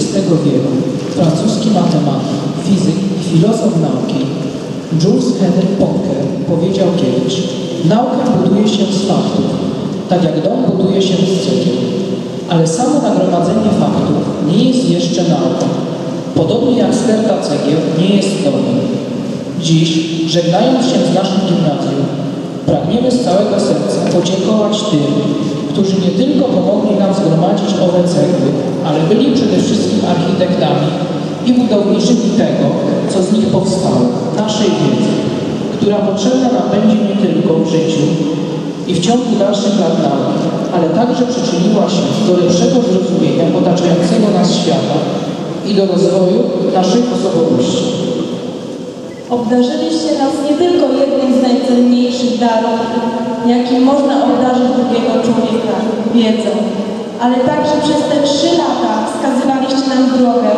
XX wieku francuski matematyk, fizyk i filozof nauki Jules Henry Poincar powiedział kiedyś Naukę buduje się z faktów, tak jak dom buduje się z cegieł. Ale samo nagromadzenie faktów nie jest jeszcze nauką. Podobnie jak sterta cegieł nie jest domem. Dziś, żegnając się z naszym gimnazjum, pragniemy z całego serca podziękować tym, którzy nie tylko pomogli nam zgromadzić owe cegły, ale byli przede wszystkim architektami i budowniczymi tego, co z nich powstało, naszej wiedzy, która potrzebna nam będzie nie tylko w życiu i w ciągu dalszych lat nauki, ale także przyczyniła się do lepszego zrozumienia otaczającego nas świata i do rozwoju naszej osobowości. Obdarzyliście nas nie tylko jednym z najcenniejszych darów, jakim można obdarzyć drugiego człowieka, wiedzą, ale także przez te trzy lata wskazywaliście nam drogę,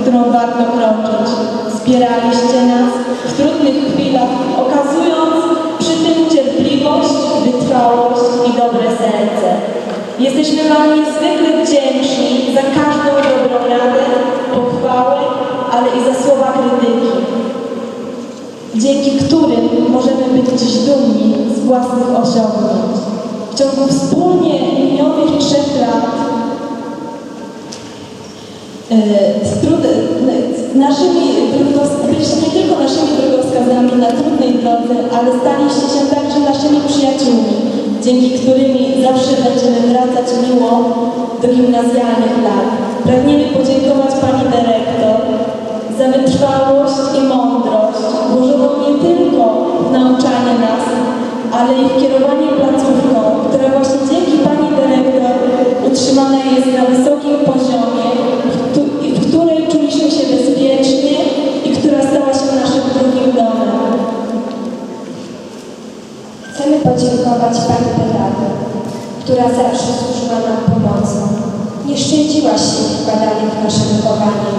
którą warto kroczyć. Wspieraliście nas w trudnych chwilach, okazując przy tym cierpliwość, wytrwałość i dobre serce. Jesteśmy Wam niezwykle wdzięczni za każdą dobrą radę, pochwałę, ale i za słowa krytyki dzięki którym możemy być dziś dumni własnych osiągnięć. W ciągu wspólnie minionych trzech lat e, z, naszymi nie tylko naszymi drogowskazami na trudnej drodze, ale staliście się także naszymi przyjaciółmi, dzięki którymi zawsze będziemy wracać miło do gimnazjalnych lat. Pragniemy podziękować Pani Dyrektor za wytrwałość i mądrość włożoną nie tylko w nauczanie nas, ale i w kierowanie placówką, która właśnie dzięki Pani Dyrektor utrzymana jest na wysokim poziomie w której czuliśmy się bezpiecznie i która stała się naszym drugim domem. Chcemy podziękować Pani Beaty, która zawsze służyła nam pomocą. Nie szczędziła się w badaniu w nasze wychowanie.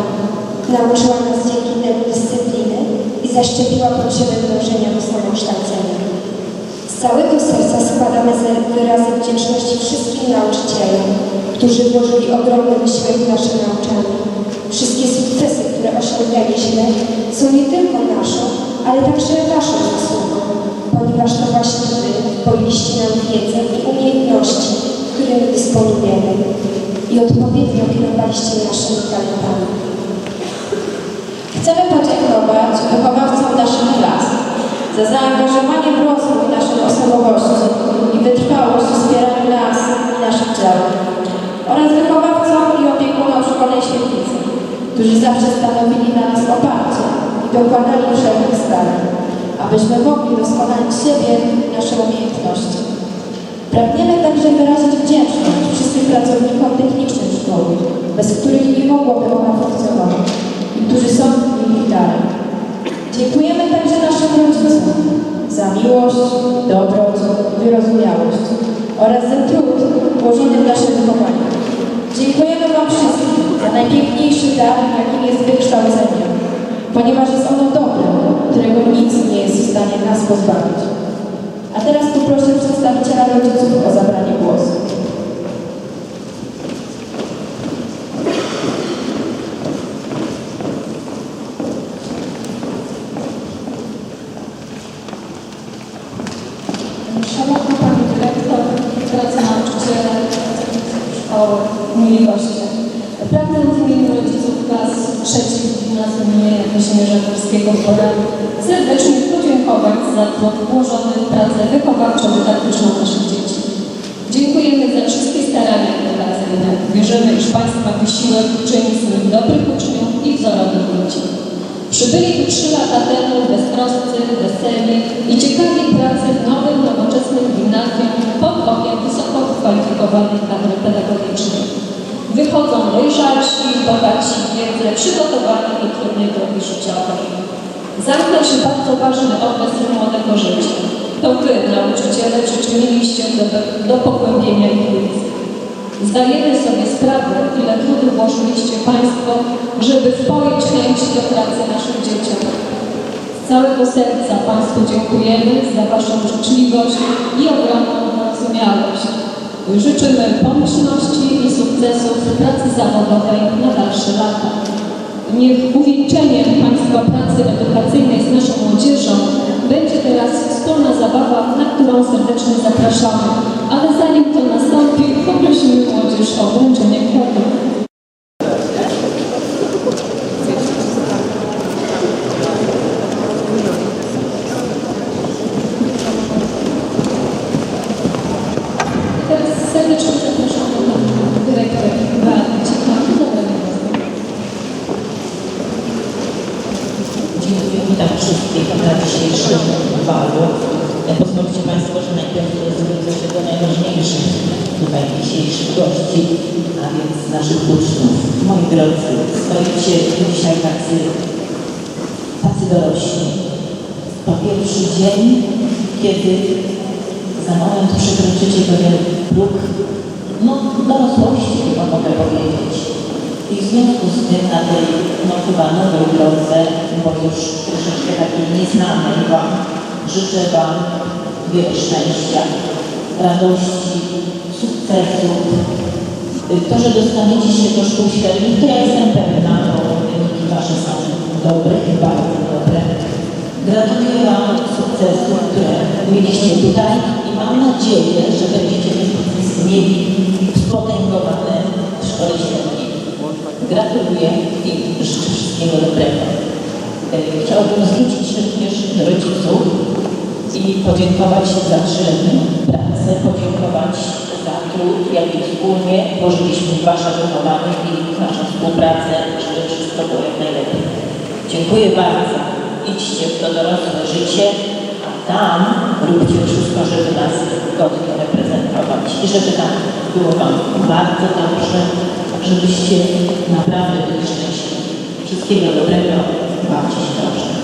Nauczyła nas dzięki temu dyscypliny i zaszczepiła potrzebę dążenia do samokształcenia. Z całego serca składamy wyrazy wdzięczności wszystkim nauczycielom, którzy włożyli ogromny wysiłek w nasze nauczanie. Wszystkie sukcesy, które osiągnęliśmy, są nie tylko naszą, ale także Waszą zasługą, ponieważ to właśnie Wy wpoiliście nam wiedzę i umiejętności, którymi dysponujemy i odpowiednio kierowaliście naszymi talentami. Chcemy podziękować wychowawcom naszych klas za zaangażowanie w rozwój i wytrwałość w wspieraniu nas i naszych działań oraz wychowawcom i opiekunom szkolnej świetlicy, którzy zawsze stanowili na nas oparcie i dokładali wszelkich starań, abyśmy mogli doskonalić siebie i nasze umiejętności. Pragniemy także wyrazić wdzięczność wszystkim pracownikom technicznym szkoły, bez których nie mogłoby ona funkcjonować miłość, dobroć, wyrozumiałość oraz za trud włożony w nasze wychowanie. Dziękujemy Wam wszystkim za najpiękniejszy dar, jakim jest wykształcenie, ponieważ jest ono dobrem, którego nic nie jest w stanie nas pozbawić. A teraz poproszę przedstawiciela rodziców o zabranie głosu. Szanowna Pani Dyrektor, drodzy nauczyciele, pracownicy szkoły, mili goście. Pragnę w imieniu rodziców klas trzecich gimnazjum imienia Kazimierza Górskiego w Podaniu serdecznie podziękować za w pracę wychowawczo-dydaktyczną naszych dzieci. Dziękujemy za wszystkie starania edukacyjne. Wierzymy, iż Państwa wysiłek czyni z nich dobrych uczniów i wzorowych ludzi. Przybyli tu trzy lata temu beztroscy, weseli i ciekawi pracy w nowym, nowoczesnym gimnazjum pod okiem wysoko wykwalifikowanej kadry pedagogicznej. Wychodzą dojrzalsi, bogaci w wiedzę, przygotowani do trudnej drogi życiowej. Zamknął się bardzo ważny okres młodego życia. To Wy, nauczyciele, przyczyniliście do, do pogłębienia ich wiedzy. Zdajemy sobie sprawę, ile trudu włożyliście Państwo, żeby wpoić chęć do pracy naszym dzieciom. Z całego serca Państwu dziękujemy za Waszą życzliwość i ogromną wyrozumiałość. Życzymy pomyślności i sukcesów w pracy zawodowej na dalsze lata. Niech uwieńczeniem Państwa pracy edukacyjnej z naszą młodzieżą będzie teraz wspólna zabawa, na którą serdecznie zapraszamy. Ale zanim to nastąpi, poprosimy młodzież o wręczenie kwiatów. Teraz serdecznie zapraszam do dyrektor Beaty Cicha do zabrania głosu. Dziękuję, witam wszystkich na dzisiejszym balu. E, Pozwólcie Państwo, że najpierw zwrócę się do najważniejszych tutaj dzisiejszych gości, a więc naszych uczniów. Moi drodzy, stoicie dzisiaj tacy, dorośli. To pierwszy dzień, kiedy za moment przekroczycie pewien próg, no dorosłości chyba mogę powiedzieć. I w związku z tym na tej, no chyba nowej drodze, bo już troszeczkę takiej nieznanej Wam, życzę Wam wiele szczęścia, radości, sukcesu. To, że dostaniecie się do szkół średnich, to ja jestem pewna, bo wyniki Wasze są dobre bardzo dobre. Gratuluję Wam sukcesów, które mieliście tutaj i mam nadzieję, że będziecie mieli spotęgowane w szkole średniej. Gratuluję i życzę wszystkiego dobrego. E, Chciałabym zwrócić się również do rodziców i podziękować za trzyletnią pracę, podziękować za trud, jaki wspólnie włożyliśmy w Wasze wychowanie i naszą współpracę, żeby wszystko było jak najlepiej. Dziękuję bardzo. Idźcie w to dorosłe życie, a tam róbcie wszystko, żeby nas godnie reprezentować i żeby tam było Wam bardzo dobrze, żebyście naprawdę byli szczęśliwi. Wszystkiego dobrego, bawcie się dobrze.